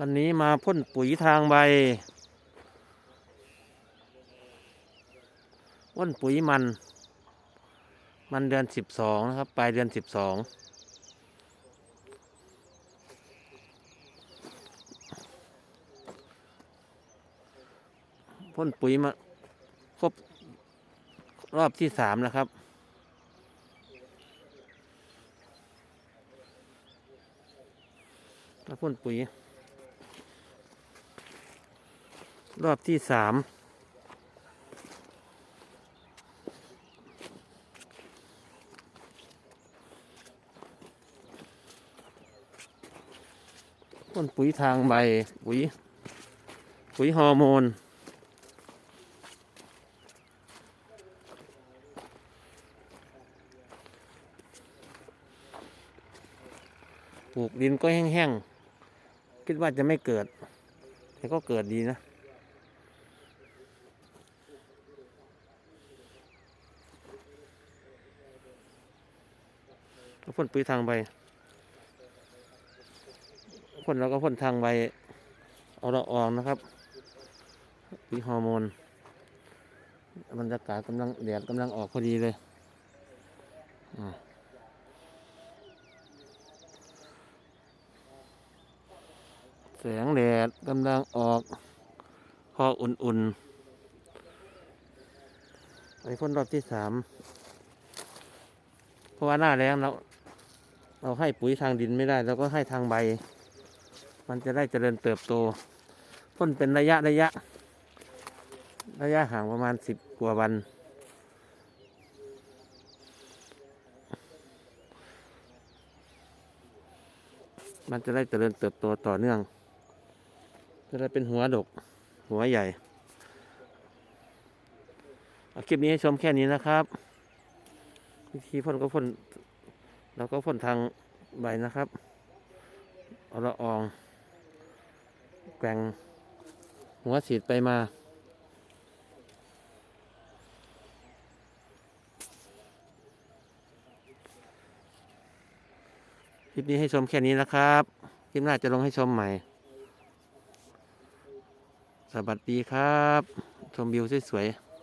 วันนี้มาพ่นปุ๋ยทางใบพ่นปุ๋ยมัน มันเดือนสิบสองนะครับ ปลายเดือนสิบสองพ่นปุ๋ยมาครบรอบที่สามนะครับมาพ่นปุ๋ย รอบที่สามพ่นปุ๋ยทางใบ ปุ๋ย ปุ๋ยฮอร์โมน ปลูกดินก็แห้งๆ คิดว่าจะไม่เกิด แต่ก็เกิดดีนะ พ่นปุ๋ยทางใบพ่นแล้วก็พ่นทางใบเอาละอองนะครับปุ๋ยฮอร์โมนบรรยากาศกำลังแดดกำลังออกพอดีเลยแสงแดดกำลังออกพออุ่นๆไปพ่นรอบที่สามเพราะว่าหน้าแรงเรา เราให้ปุ๋ยทางดินไม่ได้เราก็ให้ทางใบ มันจะได้เจริญเติบโตพ่นเป็นระยะระยะ ระยะห่างประมาณสิบกว่าวัน มันจะได้เจริญเติบโตต่อเนื่อง จะได้เป็นหัวดก หัวใหญ่คลิปนี้ให้ชมแค่นี้นะครับ วิธีพ่นก็พ่น เราก็พ่นทางใบนะครับเอาละออง แกว่งหัวฉีดไปมา คลิปนี้ให้ชมแค่นี้นะครับ คลิปหน้าจะลงให้ชมใหม่ สวัสดีครับ ชมวิวสวยๆ